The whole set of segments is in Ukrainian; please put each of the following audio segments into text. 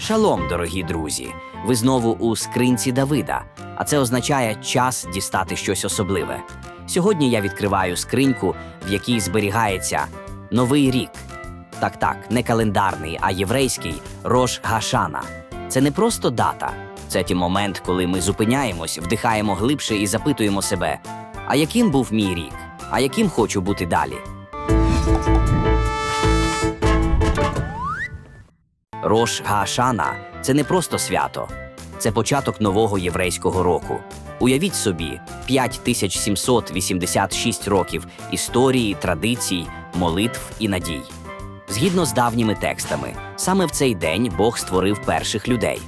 Шалом, дорогі друзі! Ви знову у скринці Давида, а це означає час дістати щось особливе. Сьогодні я відкриваю скриньку, в якій зберігається новий рік. Так, так, не календарний, а єврейський Рош Гашана. Це не просто дата, це ті момент, коли ми зупиняємось, вдихаємо глибше і запитуємо себе: а яким був мій рік? А яким хочу бути далі? Рош Гаашана це не просто свято, це початок нового єврейського року. Уявіть собі, 5786 років історії, традицій, молитв і надій. Згідно з давніми текстами, саме в цей день Бог створив перших людей.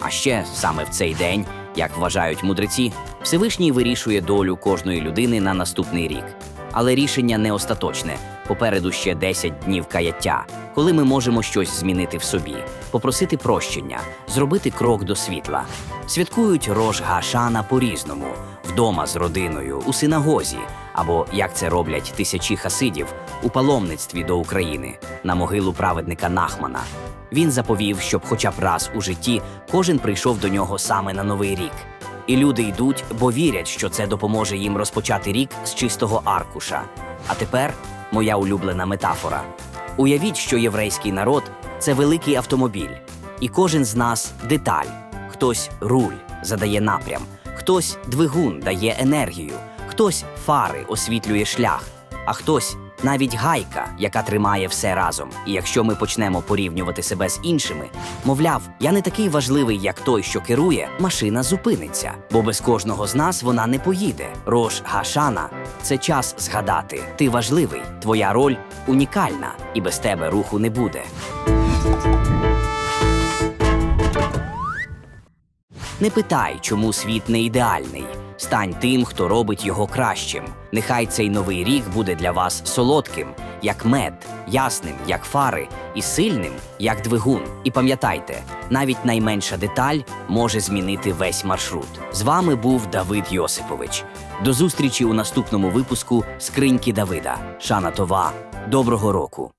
А ще саме в цей день, як вважають мудреці, Всевишній вирішує долю кожної людини на наступний рік. Але рішення не остаточне. Попереду ще 10 днів каяття, коли ми можемо щось змінити в собі, попросити прощення, зробити крок до світла. Святкують Рож Гашана по-різному, вдома з родиною, у синагозі, або як це роблять тисячі хасидів у паломництві до України на могилу праведника Нахмана. Він заповів, щоб хоча б раз у житті кожен прийшов до нього саме на новий рік. І люди йдуть, бо вірять, що це допоможе їм розпочати рік з чистого аркуша. А тепер моя улюблена метафора. Уявіть, що єврейський народ це великий автомобіль, і кожен з нас деталь. Хтось руль задає напрям, хтось двигун дає енергію, хтось фари освітлює шлях, а хтось навіть гайка, яка тримає все разом. І якщо ми почнемо порівнювати себе з іншими, мовляв, я не такий важливий, як той, що керує, машина зупиниться, бо без кожного з нас вона не поїде. Рош Гашана це час згадати. Ти важливий, твоя роль унікальна, і без тебе руху не буде. Не питай, чому світ не ідеальний. Стань тим, хто робить його кращим. Нехай цей новий рік буде для вас солодким, як мед, ясним, як фари, і сильним, як двигун. І пам'ятайте, навіть найменша деталь може змінити весь маршрут. З вами був Давид Йосипович. До зустрічі у наступному випуску Скриньки Давида. Шана Това. Доброго року!